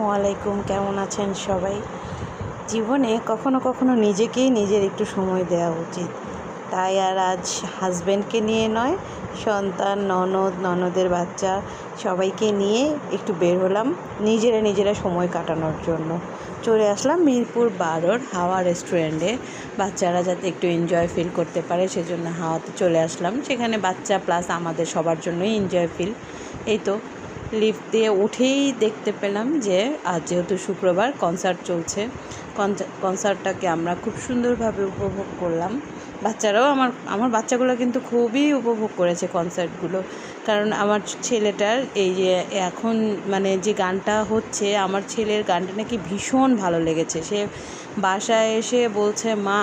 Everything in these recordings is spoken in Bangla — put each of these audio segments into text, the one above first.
আসসালামু আলাইকুম, কেমন আছেন সবাই? জীবনে কখনো কখনো নিজেকেই নিজের একটু সময় দেওয়া উচিত। তাই আর আজ হাজব্যান্ডকে নিয়ে নয়, সন্তান, ননদ, ননদের বাচ্চা সবাইকে নিয়ে একটু বের হলাম নিজেরা নিজেরা সময় কাটানোর জন্য। চলে আসলাম মিরপুর বারোর হাওয়া রেস্টুরেন্টে বাচ্চারা যাতে একটু এনজয় ফিল করতে পারে, সেজন্য হাওয়াতে চলে আসলাম। সেখানে বাচ্চা প্লাস আমাদের সবার জন্যই এনজয় ফিল এই তো লিফট দিয়ে উঠেই দেখতে পেলাম যে, আজ যেহেতু শুক্রবার কনসার্ট চলছে কনসার্টটাকে আমরা খুব সুন্দরভাবে উপভোগ করলাম। বাচ্চারাও আমার আমার বাচ্চাগুলো কিন্তু খুবই উপভোগ করেছে কনসার্টগুলো কারণ আমার ছেলেটার এই যে এখন মানে যে গানটা হচ্ছে, আমার ছেলের গানটা নাকি ভীষণ ভালো লেগেছে। সে বাসায় এসে বলছে, মা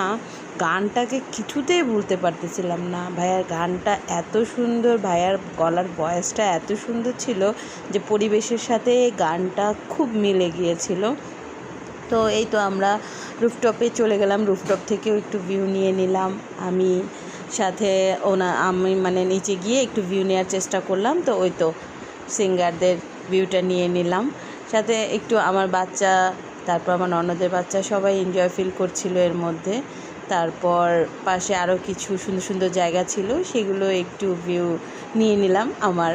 গানটাকে কিছুতেই ভুলতে পারতেছিলাম না। ভাইয়ার গানটা এত সুন্দর, ভাইয়ার গলার ভয়েসটা এত সুন্দর ছিল যে পরিবেশের সাথে গানটা খুব মিলে গিয়েছিল। তো এই তো আমরা রুফটপে চলে গেলাম, রুফটপ থেকেও একটু ভিউ নিয়ে নিলাম। আমি সাথে ওনা, আমি মানে নিচে গিয়ে একটু ভিউ নেওয়ার চেষ্টা করলাম, তো ওই তো সিঙ্গারদের ভিউটা নিয়ে নিলাম। সাথে একটু আমার বাচ্চা, তারপর আমার ননদের বাচ্চা সবাই এনজয় ফিল করছিল এর মধ্যে। তারপর পাশে আরও কিছু সুন্দর সুন্দর জায়গা ছিল, সেগুলো একটু ভিউ নিয়ে নিলাম আমার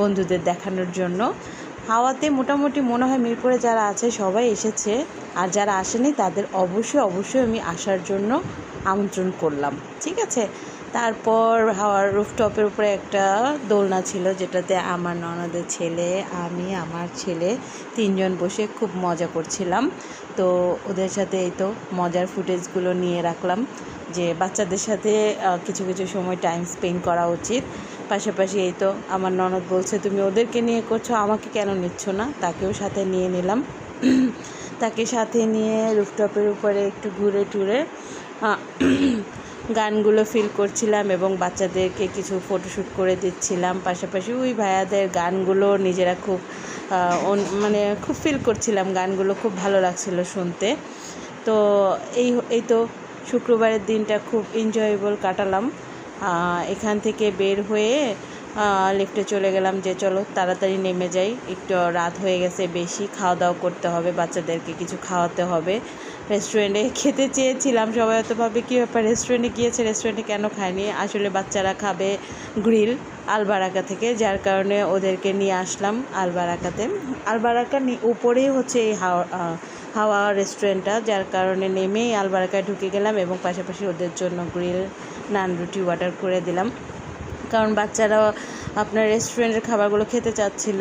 বন্ধুদের দেখানোর জন্য। হাওয়াতে মোটামুটি মনে হয় মিরপুরে যারা আছে সবাই এসেছে, আর যারা আসেনি তাদের অবশ্যই অবশ্যই আমি আসার জন্য আমন্ত্রণ করলাম। ঠিক আছে? তারপর হাওয়ার রুফটপের উপরে একটা দোলনা ছিল, যেটাতে আমার ননদের ছেলে, আমি, আমার ছেলে তিনজন বসে খুব মজা করছিলাম। তো ওদের সাথে এই তো মজার ফুটেজগুলো নিয়ে রাখলাম, যে বাচ্চাদের সাথে কিছু কিছু সময় টাইম স্পেন্ড করা উচিত। পাশাপাশি এই তো আমার ননদ বলছে, তুমি ওদেরকে নিয়ে করছ, আমাকে কেন নিচ্ছ না? তাকেও সাথে নিয়ে নিলাম। তাকে সাথে নিয়ে রুফটপের উপরে একটু ঘুরে টুরে গানগুলো ফিল করছিলাম এবং বাচ্চাদেরকে কিছু ফটোশ্যুট করে দিচ্ছিলাম। পাশাপাশি ওই ভাইয়াদের গানগুলো নিজেরা খুব মানে খুব ফিল করছিলাম। গানগুলো খুব ভালো লাগছিল শুনতে। তো এই এই তো শুক্রবারের দিনটা খুব এনজয়েবল কাটালাম। এখান থেকে বের হয়ে লিফটে চলে গেলাম যে চলো তাড়াতাড়ি নেমে যাই। একটু রাত হয়ে গেছে, বেশি খাওয়া দাওয়া করতে হবে, বাচ্চাদেরকে কিছু খাওয়াতে হবে। রেস্টুরেন্টে খেতে চেয়েছিলাম। সবাই হয়তো ভাবে কী ব্যাপার রেস্টুরেন্টে গিয়েছে? রেস্টুরেন্টে কেন খায়নি? আসলে বাচ্চারা খাবে গ্রিল আলবারাকা থেকে, যার কারণে ওদেরকে নিয়ে আসলাম আলবারাকাতে। আলবারাকা উপরেই হচ্ছে এই হাওয়া হাওয়া রেস্টুরেন্টটা যার কারণে নেমেই আলবারাকায় ঢুকে গেলাম এবং পাশাপাশি ওদের জন্য গ্রিল নান রুটি অর্ডার করে দিলাম। কারণ বাচ্চারা আপনার রেস্টুরেন্টের খাবারগুলো খেতে চাচ্ছিল।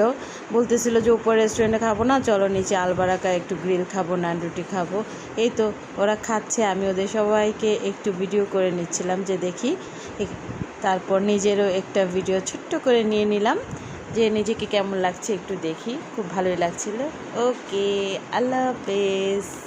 বলতেছিল যে, উপর রেস্টুরেন্টে খাব না, চলো নিচে আলবারাকা একটু গ্রিল খাব, নান রুটি খাব। এই তো ওরা খাচ্ছে, আমি ওদের সবাইকে একটু ভিডিও করে নিচ্ছিলাম যে, দেখি। তারপর নিজেরও একটা ভিডিও ছোট্ট করে নিয়ে নিলাম, যে, নিজেকে কেমন লাগছে একটু দেখি। খুব ভালোই লাগছিল। ওকে, আল্লাহ হাফেজ।